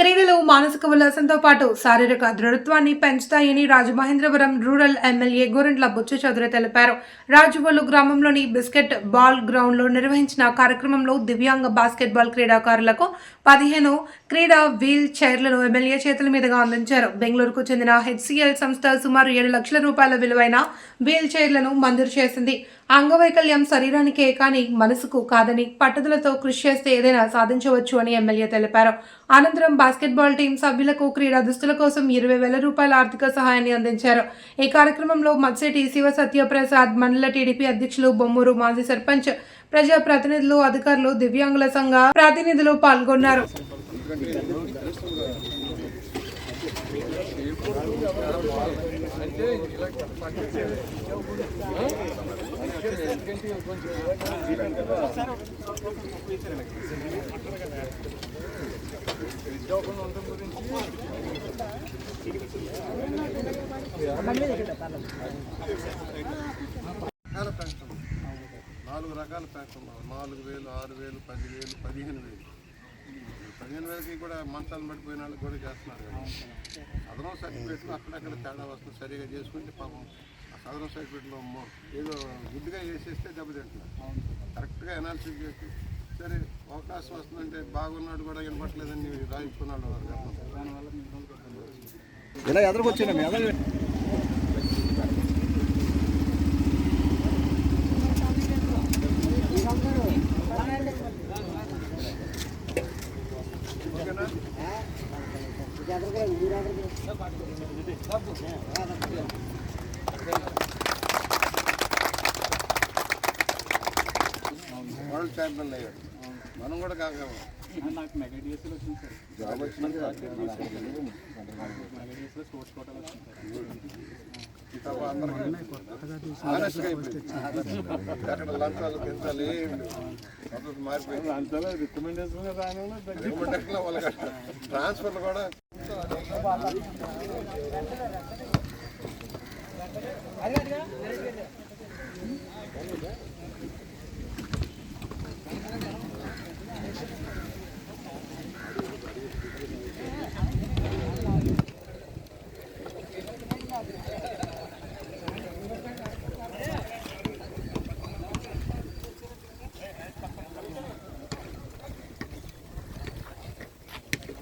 క్రీడలు మానసిక ఉల్లాసంతో పాటు శారీరక దృఢత్వాన్ని పెంచుతాయని రాజమహేంద్రవరం రూరల్ ఎమ్మెల్యే గోరంట్ల బుచ్చు చౌదరి తెలిపారు. రాజువల్లు గ్రామంలోని బిస్కెట్ బాల్ గ్రౌండ్లో నిర్వహించిన కార్యక్రమంలో దివ్యాంగ బాస్కెట్బాల్ క్రీడాకారులకు పదిహేను క్రీడా వీల్ చైర్లను ఎమ్మెల్యే చేతుల మీదుగా అందించారు. బెంగళూరుకు చెందిన హెచ్సిఎల్ సంస్థ సుమారు ఏడు లక్షల రూపాయల విలువైన వీల్ చైర్లను మంజూరు చేసింది. అంగవైకల్యం శరీరానికే కానీ మనసుకు కాదని పట్టుదలతో కృషి చేస్తే ఏదైనా సాధించవచ్చు అని ఎమ్మెల్యే తెలిపారు. అనంతరం బాస్కెట్బాల్ టీం సభ్యులకు క్రీడా దుస్తుల కోసం ఇరవై వేల రూపాయల ఆర్థిక సహాయాన్ని అందించారు. ఈ కార్యక్రమంలో మత్స్యటి శివ సత్యప్రసాద్ మండల టీడీపీ అధ్యక్షులు బొమ్మూరు మాజీ సర్పంచ్ ప్రజా ప్రతినిధులు అధికారులు దివ్యాంగుల సంఘ ప్రతినిధులు పాల్గొన్నారు. రకాల గురించి నాలుగు రకాల పెన్షన్ నాలుగు వేలు ఆరు వేలు పది వేలు పదిహేను వేలు. పదిహేను వేలకి కూడా మంచాలు పడిపోయిన వాళ్ళకి కూడా చేస్తున్నారు కదా. అదనం సర్టిఫికేట్లు అక్కడక్కడ తేడా వస్తుంది. సరిగా చేసుకుంటే పాపం సదరం సర్టిఫికేట్లో మొ- ఏదో గుడ్డుగా వేసేస్తే దెబ్బతింటున్నారు కరెక్ట్గా అనాలిసిస్ చేసి సరే అవకాశం వస్తుందంటే బాగున్నాడు కూడా వినపట్లేదని రాయించుకున్నాడు ఇలా ఎదరకొచ్చిన ఎదర వరల్డ్ ఛాంపియన్ అయ్యాడు. మనం కూడా కాగలం నాకు మెగా డిఎస్ఎల్ వచ్చింది సార్. జాబ్ వచ్చింది మెగా డిఎస్ఎల్ స్పోర్ట్స్ కోటాలో వచ్చింది లంచాలు. పద్ధతి మారిపోయింది. రికమెండేషన్ రికమెండేషన్ వాళ్ళకి ట్రాన్స్ఫర్లు కూడా